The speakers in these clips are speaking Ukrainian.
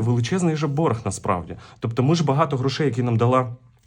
величезний же борг насправді. Тобто, ми ж багато грошей, які нам дала.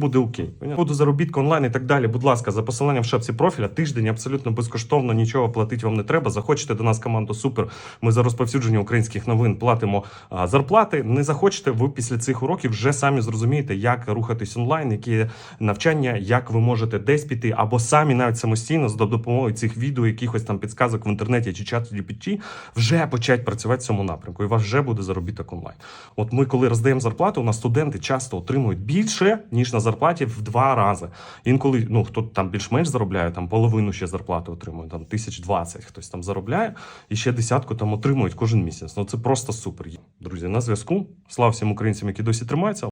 буде окей. Буду заробітку онлайн і так далі. Будь ласка, за посиланням в шапці профіля, тиждень абсолютно безкоштовно, нічого платити вам не треба. Захочете до нас команду супер. Ми за розповсюдження українських новин платимо зарплати. Не захочете, ви після цих уроків вже самі зрозумієте, як рухатись онлайн, які навчання, як ви можете десь піти, або самі навіть самостійно за допомогою цих відео, якихось там підсказок в інтернеті чи чат GPT, вже почати працювати в цьому напрямку. І у вас вже буде заробіток онлайн. От ми, коли роздаємо зарплату, у нас студенти часто отримують більше, ніж на зарплаті в два рази. Інколи, ну хто там більш-менш заробляє, там половину ще зарплати отримує, там тисяч двадцять хтось там заробляє, і ще десятку там отримують кожен місяць. Ну це просто супер. Друзі, на зв'язку. Слава всім українцям, які досі тримаються.